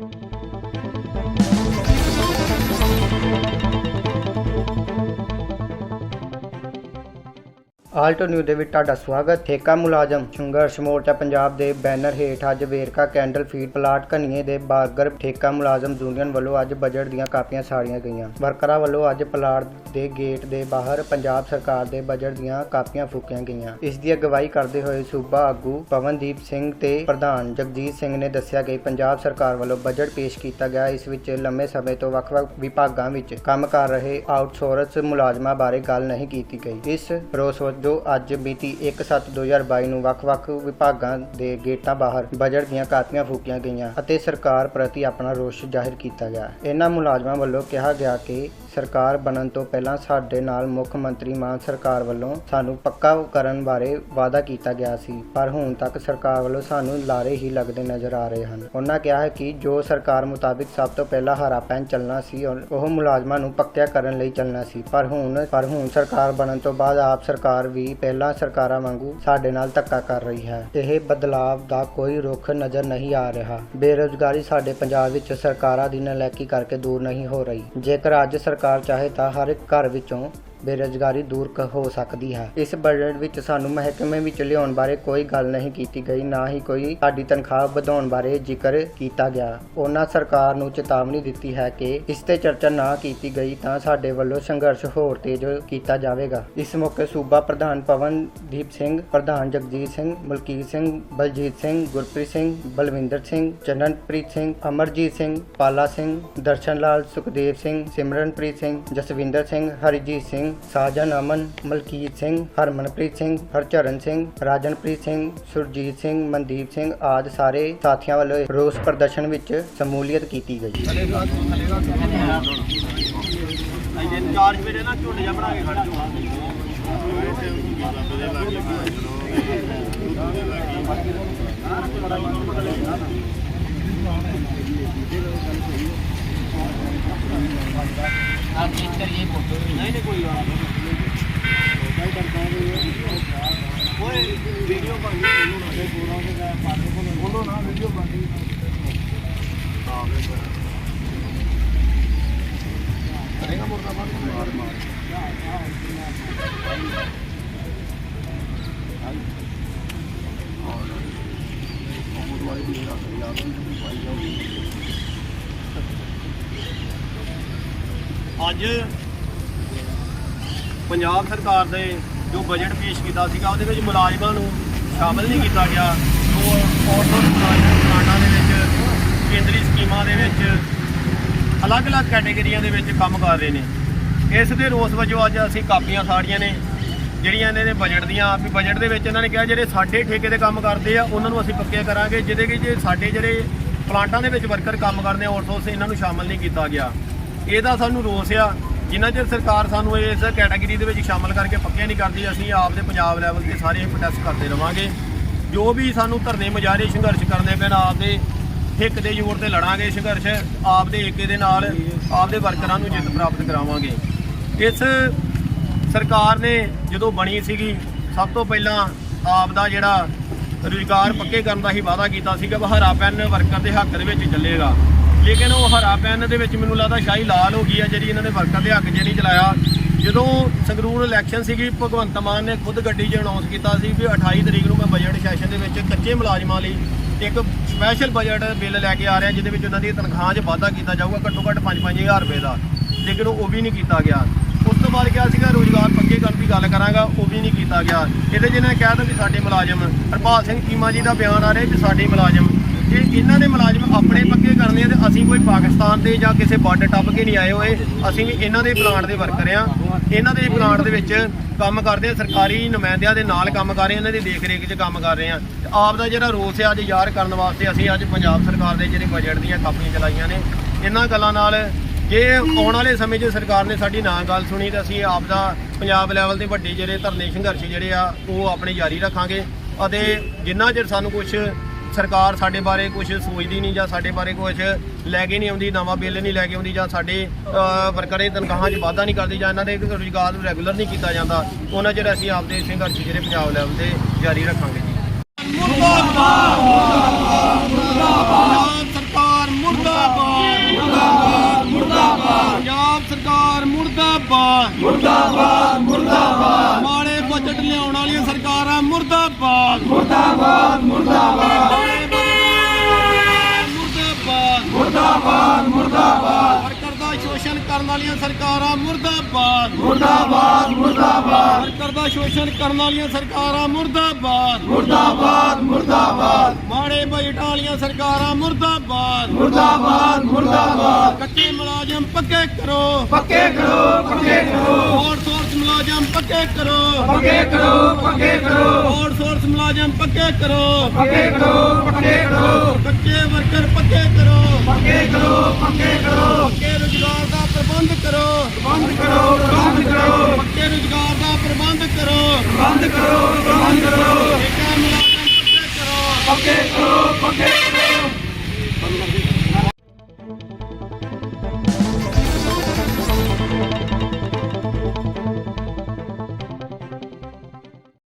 thank you Alto news ਦੇ ਵਿੱਚ ਤੁਹਾਡਾ ਸਵਾਗਤ। ਠੇਕਾ ਮੁਲਾਜ਼ਮ ਸੰਘਰਸ਼ ਮੋਰਚਾ ਪੰਜਾਬ ਦੇ ਬੈਨਰ ਹੇਠ ਅੱਜ ਵੇਰਕਾ ਕੈਂਡਲ ਫੀਡ ਪਲਾਟ ਕਨੀਏ ਦੇ ਬਾਗਰ ਠੇਕਾ ਮੁਲਾਜ਼ਮ ਯੂਨੀਅਨ ਵੱਲੋਂ ਅੱਜ ਬਜਟ ਦੀਆਂ ਕਾਪੀਆਂ ਸਾੜੀਆਂ ਗਈਆਂ। ਵਰਕਰਾਂ ਵੱਲੋਂ ਅੱਜ ਪਲਾਟ ਦੇ ਗੇਟ ਦੇ ਬਾਹਰ ਪੰਜਾਬ ਸਰਕਾਰ ਦੇ ਬਜਟ ਦੀਆਂ ਕਾਪੀਆਂ ਫੂਕੀਆਂ ਗਈਆਂ। ਇਸ ਦੀ ਅਗਵਾਈ ਕਰਦੇ ਹੋਏ ਸੂਬਾ ਆਗੂ ਪਵਨਦੀਪ ਸਿੰਘ ਤੇ ਪ੍ਰਧਾਨ ਜਗਜੀਤ ਸਿੰਘ ਨੇ ਦੱਸਿਆ ਕਿ ਪੰਜਾਬ ਸਰਕਾਰ ਵੱਲੋਂ ਬਜਟ ਪੇਸ਼ ਕੀਤਾ ਗਿਆ। ਇਸ ਵਿੱਚ ਲੰਮੇ ਸਮੇਂ ਤੋਂ ਵੱਖ-ਵੱਖ ਵਿਭਾਗਾਂ ਵਿੱਚ ਕੰਮ ਕਰ ਰਹੇ ਆਊਟਸੋਰਸ ਮੁਲਾਜ਼ਮਾਂ ਬਾਰੇ ਗੱਲ ਨਹੀਂ ਕੀਤੀ ਗਈ। ਇਸ ਰੋਸ ਜੋ ਅੱਜ ਮਿਤੀ 1/7/2022 ਨੂੰ ਵੱਖ-ਵੱਖ ਵਿਭਾਗਾਂ ਦੇ ਗੇਟਾਂ ਬਾਹਰ ਬਜਟ ਦੀਆਂ ਕਾਪੀਆਂ ਫੂਕੀਆਂ ਗਈਆਂ ਅਤੇ ਸਰਕਾਰ ਪ੍ਰਤੀ ਆਪਣਾ ਰੋਸ ਜ਼ਾਹਿਰ ਕੀਤਾ ਗਿਆ। ਇਹਨਾਂ ਮੁਲਾਜ਼ਮਾਂ ਵੱਲੋਂ ਕਿਹਾ ਗਿਆ ਕਿ ਸਰਕਾਰ ਬਣਨ ਤੋਂ ਪਹਿਲਾਂ ਸਾਡੇ ਨਾਲ ਮੁੱਖ ਮੰਤਰੀ ਮਾਨ ਸਰਕਾਰ ਵੱਲੋਂ ਸਾਨੂੰ ਪੱਕਾ ਕਰਨ ਬਾਰੇ ਵਾਅਦਾ ਕੀਤਾ ਗਿਆ ਸੀ, ਪਰ ਹੁਣ ਤੱਕ ਸਰਕਾਰ ਵੱਲੋਂ ਸਾਨੂੰ ਲਾਰੇ ਹੀ ਲੱਗਦੇ ਨਜ਼ਰ ਆ ਰਹੇ ਹਨ। ਉਹਨਾਂ ਕਿਹਾ ਹੈ ਕਿ ਜੋ ਸਰਕਾਰ ਮੁਤਾਬਿਕ ਸਭ ਤੋਂ ਪਹਿਲਾਂ ਹਰਾ ਪੈਨ ਚੱਲਣਾ ਸੀ, ਉਹ ਮੁਲਾਜ਼ਮਾਂ ਨੂੰ ਪੱਕਿਆ ਕਰਨ ਲਈ ਚੱਲਣਾ ਸੀ, ਪਰ ਹੁਣ ਪਰ ਹੁਣ ਸਰਕਾਰ ਬਣਨ ਤੋਂ ਬਾਅਦ ਆਪ ਸਰਕਾਰ ਵੀ ਪਹਿਲਾਂ ਸਰਕਾਰਾਂ ਵਾਂਗੂ ਸਾਡੇ ਨਾਲ ਧੱਕਾ ਕਰ ਰਹੀ ਹੈ। ਇਹ ਬਦਲਾਵ ਦਾ ਕੋਈ ਰੁਖ ਨਜ਼ਰ ਨਹੀਂ ਆ ਰਿਹਾ। ਬੇਰੁਜ਼ਗਾਰੀ ਸਾਡੇ ਪੰਜਾਬ ਵਿੱਚ ਸਰਕਾਰਾਂ ਦੀ ਨਲਾਇਕੀ ਕਰਕੇ ਦੂਰ ਨਹੀਂ ਹੋ ਰਹੀ। ਜੇਕਰ ਅੱਜ ਸਰਕਾਰ ਚਾਹੇ ਤਾਂ ਹਰ ਇੱਕ ਘਰ ਵਿੱਚੋਂ ਬੇਰੁਜ਼ਗਾਰੀ ਦੂਰ ਕ- ਹੋ ਸਕਦੀ ਹੈ। ਇਸ ਬਜਟ ਵਿੱਚ ਸਾਨੂੰ ਮਹਿਕਮੇ ਵਿੱਚ ਲਿਆਉਣ ਬਾਰੇ ਕੋਈ ਗੱਲ ਨਹੀਂ ਕੀਤੀ ਗਈ, ਨਾ ਹੀ ਕੋਈ ਸਾਡੀ ਤਨਖਾਹ ਵਧਾਉਣ ਬਾਰੇ ਜ਼ਿਕਰ ਕੀਤਾ ਗਿਆ। ਉਹਨਾਂ ਸਰਕਾਰ ਨੂੰ ਚੇਤਾਵਨੀ ਦਿੱਤੀ ਹੈ ਕਿ ਇਸ ਤੇ ਚਰਚਾ ਨਾ ਕੀਤੀ ਗਈ ਤਾਂ ਸਾਡੇ ਵੱਲੋਂ ਸੰਘਰਸ਼ ਹੋਰ ਤੇਜ਼ ਕੀਤਾ ਜਾਵੇਗਾ। ਇਸ ਮੌਕੇ ਸੂਬਾ ਪ੍ਰਧਾਨ ਪਵਨਦੀਪ ਸਿੰਘ, ਪ੍ਰਧਾਨ ਜਗਜੀਤ ਸਿੰਘ, ਮਲਕੀਤ ਸਿੰਘ, ਬਲਜੀਤ ਸਿੰਘ, ਗੁਰਪ੍ਰੀਤ ਸਿੰਘ, ਬਲਵਿੰਦਰ ਸਿੰਘ, ਚੰਨਨਪ੍ਰੀਤ ਸਿੰਘ, ਅਮਰਜੀਤ ਸਿੰਘ, ਪਾਲਾ ਸਿੰਘ ਦਰਸ਼ਨ ਲਾਲ ਸੁਖਦੇਵ ਸਿੰਘ, ਸਿਮਰਨਪ੍ਰੀਤ ਸਿੰਘ, ਜਸਵਿੰਦਰ ਸਿੰਘ, ਹਰਜੀਤ ਸਿੰਘ ਸਾਜਨ ਅਮਨ ਮਲਕੀਤ ਸਿੰਘ, ਹਰਮਨਪ੍ਰੀਤ ਸਿੰਘ, ਹਰਚਰਨ ਸਿੰਘ, ਰਾਜਨਪ੍ਰੀਤ ਸਿੰਘ, ਸੁਰਜੀਤ ਸਿੰਘ, ਮਨਦੀਪ ਸਿੰਘ ਆਦਿ ਸਾਰੇ ਸਾਥੀਆਂ ਵੱਲੋਂ ਰੋਸ ਪ੍ਰਦਰਸ਼ਨ ਵਿੱਚ ਸ਼ਮੂਲੀਅਤ ਕੀਤੀ ਗਈ। ਚਾਰਜ ਮੇਰੇ ਨਾ ਝੁੰਡ ਜਾ ਬਣਾ ਕੇ ਖੜ ਜਾਓ। ਨਹੀਂ ਨਹੀਂ ਕੋਈ ਗੱਲ ਓਏ ਵੀਡੀਓ ਬਣ ਗਈ ਬੋਲੋ ਨਾ ਵੀਡੀਓ ਬਣ ਗਈ ਕਰੇਗਾ ਮੁਰਦਾਬਾਦ ਮਾਰ ਮਾਰ ਅੱਜ ਪੰਜਾਬ ਸਰਕਾਰ ਦੇ ਜੋ ਬਜਟ ਪੇਸ਼ ਕੀਤਾ ਸੀਗਾ, ਉਹਦੇ ਵਿੱਚ ਮੁਲਾਜ਼ਮਾਂ ਨੂੰ ਸ਼ਾਮਲ ਨਹੀਂ ਕੀਤਾ ਗਿਆ। ਜੋ ਆਟੋ ਪਲਾਂਟਾਂ ਦੇ ਵਿੱਚ, ਕੇਂਦਰੀ ਸਕੀਮਾਂ ਦੇ ਵਿੱਚ ਅਲੱਗ-ਅਲੱਗ ਕੈਟਾਗਰੀਆਂ ਦੇ ਵਿੱਚ ਕੰਮ ਕਰ ਰਹੇ ਨੇ। ਇਸ ਦੇ ਰੋਸ ਵਜੋਂ ਅੱਜ ਅਸੀਂ ਕਾਪੀਆਂ ਸਾੜੀਆਂ ਨੇ, ਜਿਹੜੀਆਂ ਇਹਨਾਂ ਨੇ ਬਜਟ ਦੀਆਂ, ਵੀ ਬਜਟ ਦੇ ਵਿੱਚ ਇਹਨਾਂ ਨੇ ਕਿਹਾ, ਜਿਹੜੇ ਸਾਡੇ ਠੇਕੇ ਦੇ ਕੰਮ ਕਰਦੇ ਆ, ਉਹਨਾਂ ਨੂੰ ਅਸੀਂ ਪੱਕੇ ਕਰਾਂਗੇ, ਜਿਹਦੇ ਕਿ ਜੇ ਸਾਡੇ ਜਿਹੜੇ ਪਲਾਂਟਾਂ ਦੇ ਵਿੱਚ ਵਰਕਰ ਕੰਮ ਕਰਦੇ ਆ ਆਊਟਸੋਰਸ ਇਹਨਾਂ ਨੂੰ ਸ਼ਾਮਲ ਨਹੀਂ ਕੀਤਾ ਗਿਆ। ਇਹਦਾ ਸਾਨੂੰ ਰੋਸ ਆ। ਜਿੰਨਾ ਚਿਰ ਸਰਕਾਰ ਸਾਨੂੰ ਇਸ ਕੈਟਾਗਰੀ ਦੇ ਵਿੱਚ ਸ਼ਾਮਲ ਕਰਕੇ ਪੱਕੇ ਨਹੀਂ ਕਰਦੀ, ਅਸੀਂ ਆਪ ਦੇ ਪੰਜਾਬ ਲੈਵਲ ਤੇ ਸਾਰੇ ਪ੍ਰੋਟੈਸਟ ਕਰਦੇ ਰਵਾਂਗੇ। ਜੋ ਵੀ ਸਾਨੂੰ ਧਰਨੇ ਮੁਜ਼ਾਹਰੇ ਸੰਘਰਸ਼ ਕਰਨੇ ਪੈਣ ਆਪ ਦੇ ਹਿੱਕ ਦੇ ਜ਼ੋਰ ਤੇ ਲੜਾਂਗੇ ਸੰਘਰਸ਼ ਆਪ ਦੇ ਏਕੇ ਦੇ ਨਾਲ ਆਪ ਦੇ ਵਰਕਰਾਂ ਨੂੰ ਜਿੱਤ ਪ੍ਰਾਪਤ ਕਰਾਵਾਂਗੇ। ਇਸ ਸਰਕਾਰ ਨੇ ਜਦੋਂ ਬਣੀ ਸੀਗੀ, ਸਭ ਤੋਂ ਪਹਿਲਾਂ ਆਪ ਦਾ ਜਿਹੜਾ ਰੁਜ਼ਗਾਰ ਪੱਕੇ ਕਰਨ ਦਾ ਹੀ ਵਾਅਦਾ ਕੀਤਾ ਸੀਗਾ ਵੀ ਹਰਾ ਪੈਨ ਵਰਕਰ ਦੇ ਹੱਕ ਦੇ ਵਿੱਚ ਚੱਲੇਗਾ। ਲੇਕਿਨ ਉਹ ਹਰਾ ਪੈਨ ਦੇ ਵਿੱਚ ਮੈਨੂੰ ਲੱਗਦਾ ਸ਼ਾਹੀ ਲਾਲ ਹੋ ਗਈ ਆ, ਜਿਹੜੀ ਇਹਨਾਂ ਨੇ ਵਰਕਰ ਦੇ ਹੱਕ ਜਿਹੜੀ ਚਲਾਇਆ। ਜਦੋਂ ਸੰਗਰੂਰ ਇਲੈਕਸ਼ਨ ਸੀਗੀ, ਭਗਵੰਤ ਮਾਨ ਨੇ ਖੁਦ ਗੱਡੀ 'ਚ ਅਨਾਉਂਸ ਕੀਤਾ ਸੀ ਵੀ 28 ਤਰੀਕ ਨੂੰ ਮੈਂ ਬਜਟ ਸੈਸ਼ਨ ਦੇ ਵਿੱਚ ਕੱਚੇ ਮੁਲਾਜ਼ਮਾਂ ਲਈ ਇੱਕ ਸਪੈਸ਼ਲ ਬਜਟ ਬਿੱਲ ਲੈ ਕੇ ਆ ਰਿਹਾ, ਜਿਹਦੇ ਵਿੱਚ ਉਹਨਾਂ ਦੀ ਤਨਖਾਹ 'ਚ ਵਾਧਾ ਕੀਤਾ ਜਾਊਗਾ, ਘੱਟੋ ਘੱਟ 5-5000 ਰੁਪਏ ਦਾ। ਲੇਕਿਨ ਉਹ ਵੀ ਨਹੀਂ ਕੀਤਾ ਗਿਆ। ਉਸ ਤੋਂ ਬਾਅਦ ਕਿਹਾ ਸੀਗਾ, ਰੋਜ਼ਗਾਰ ਪੱਕੇ ਕਰਨ ਦੀ ਗੱਲ ਕਰਾਂਗਾ, ਉਹ ਵੀ ਨਹੀਂ ਕੀਤਾ ਗਿਆ। ਇਹਦੇ ਜਿਹਨੇ ਕਹਿ ਦਿੱਤਾ ਵੀ ਸਾਡੇ ਮੁਲਾਜ਼ਮ, ਹਰਪਾਲ ਸਿੰਘ ਚੀਮਾ ਜੀ ਦਾ ਬਿਆਨ ਆ ਰਿਹਾ ਵੀ ਸਾਡੇ ਮੁਲਾਜ਼ਮ ਜੇ ਇਹਨਾਂ ਦੇ ਮੁਲਾਜ਼ਮ ਆਪਣੇ ਪੱਕੇ ਕਰਨੇ ਆ ਤੇ ਅਸੀਂ ਕੋਈ ਪਾਕਿਸਤਾਨ ਦੇ ਜਾਂ ਕਿਸੇ ਬਾਰਡਰ ਟੱਪ ਕੇ ਨਹੀਂ ਆਏ ਹੋਏ। ਅਸੀਂ ਵੀ ਇਹਨਾਂ ਦੇ ਪਲਾਂਟ ਦੇ ਵਰਕਰ ਆ। ਇਹਨਾਂ ਦੇ ਪਲਾਂਟ ਦੇ ਵਿੱਚ ਕੰਮ ਕਰਦੇ ਆ, ਸਰਕਾਰੀ ਨੁਮਾਇੰਦਿਆਂ ਦੇ ਨਾਲ ਕੰਮ ਕਰ ਰਹੇ ਆ, ਇਹਨਾਂ ਦੀ ਦੇਖ ਰੇਖ 'ਚ ਕੰਮ ਕਰ ਰਹੇ ਆ। ਤੇ ਆਪ ਦਾ ਜਿਹੜਾ ਰੋਸ ਆ, ਅੱਜ ਯਾਰ ਕਰਨ ਵਾਸਤੇ ਅਸੀਂ ਅੱਜ ਪੰਜਾਬ ਸਰਕਾਰ ਦੇ ਜਿਹੜੇ ਬਜਟ ਦੀਆਂ ਕਾਪੀਆਂ ਚਲਾਈਆਂ ਨੇ, ਇਹਨਾਂ ਗੱਲਾਂ ਨਾਲ ਜੇ ਆਉਣ ਵਾਲੇ ਸਮੇਂ 'ਚ ਸਰਕਾਰ ਨੇ ਸਾਡੀ ਨਾ ਗੱਲ ਸੁਣੀ ਤਾਂ ਅਸੀਂ ਆਪ ਦਾ ਪੰਜਾਬ ਲੈਵਲ ਦੇ ਵੱਡੇ ਜਿਹੜੇ ਧਰਨੇ ਸੰਘਰਸ਼ ਜਿਹੜੇ ਆ, ਉਹ ਆਪਣੇ ਜਾਰੀ ਰੱਖਾਂਗੇ। ਅਤੇ ਜਿੰਨਾ ਚਿਰ ਸਾਨੂੰ ਕੁਝ ਸਰਕਾਰ ਸਾਡੇ ਬਾਰੇ ਕੁਝ ਸੋਚਦੀ ਨਹੀਂ ਜਾਂ ਸਾਡੇ ਬਾਰੇ ਕੁਝ ਲੈ ਕੇ ਨਹੀਂ ਆਉਂਦੀ ਨਵਾਂ ਬਿੱਲ ਨਹੀਂ ਲੈ ਕੇ ਆਉਂਦੀ ਜਾਂ ਸਾਡੇ ਵਰਕਰਾਂ ਦੀ ਤਨਖਾਹਾਂ 'ਚ ਵਾਧਾ ਨਹੀਂ ਕਰਦੀ ਜਾਂ ਇਹਨਾਂ ਦੇ ਰੁਜ਼ਗਾਰ ਨੂੰ ਰੈਗੂਲਰ ਨਹੀਂ ਕੀਤਾ ਜਾਂਦਾ ਉਹਨਾਂ ਚਿਰ ਅਸੀਂ ਆਪਦੇ ਸੰਘਰਸ਼ ਜਿਹੜੇ ਪੰਜਾਬ ਲੈਵਲ ਤੇ ਜਾਰੀ ਰੱਖਾਂਗੇ ਜੀ। ਮੁਰਦਾਬਾਦ ਮੁਰਦਾਬਾਦ ਮੁਰਦਾਬਾਦ। ਬਜਟ ਲਿਆਉਣ ਵਾਲੀਆਂ ਸਰਕਾਰਾਂ ਮੁਰਦਾਬਾਦ। ਮੁਰਦਾਬਾਦ ਮੁਰਦਾਬਾਦ। ਵਾਲੀਆਂ ਸਰਕਾਰਾਂ ਮੁਰਦਾਬਾਦ। ਮੁਰਦਾਬਾਦ ਮੁਰਦਾਬਾਦ। ਵਰਕਰ ਦਾ ਸ਼ੋਸ਼ਣ ਕਰਨ ਵਾਲੀਆਂ ਸਰਕਾਰਾਂ ਮੁਰਦਾਬਾਦ। ਮੁਰਦਾਬਾਦ ਮੁਰਦਾਬਾਦ। ਮਾੜੇ ਬਜਟਾਂ ਵਾਲੀਆਂ ਸਰਕਾਰਾਂ ਮੁਰਦਾਬਾਦ। ਮੁਰਦਾਬਾਦ ਮੁਰਦਾਬਾਦ। ਕੱਚੇ ਮੁਲਾਜ਼ਮ ਪੱਕੇ ਕਰੋ। ਪੱਕੇ ਕਰੋ ਪੱਕੇ ਕਰੋ। ਆਊਟਸੋਰਸ ਮੁਲਾਜ਼ਮ ਪੱਕੇ ਕਰੋ। ਪੱਕੇ ਕਰੋ ਪੱਕੇ ਕਰੋ। ਆਊਟਸੋਰਸ ਮੁਲਾਜ਼ਮ ਪੱਕੇ ਕਰੋ। ਪੱਕੇ ਕਰੋ ਪੱਕੇ ਕਰੋ। ਕੱਚੇ ਵਰਕਰ ਪੱਕੇ ਕਰੋ ਪੱਕੇ ਕਰੋ। ਪੱਕੇ ਕਰੋ ਪੱਕੇ Okay, okay.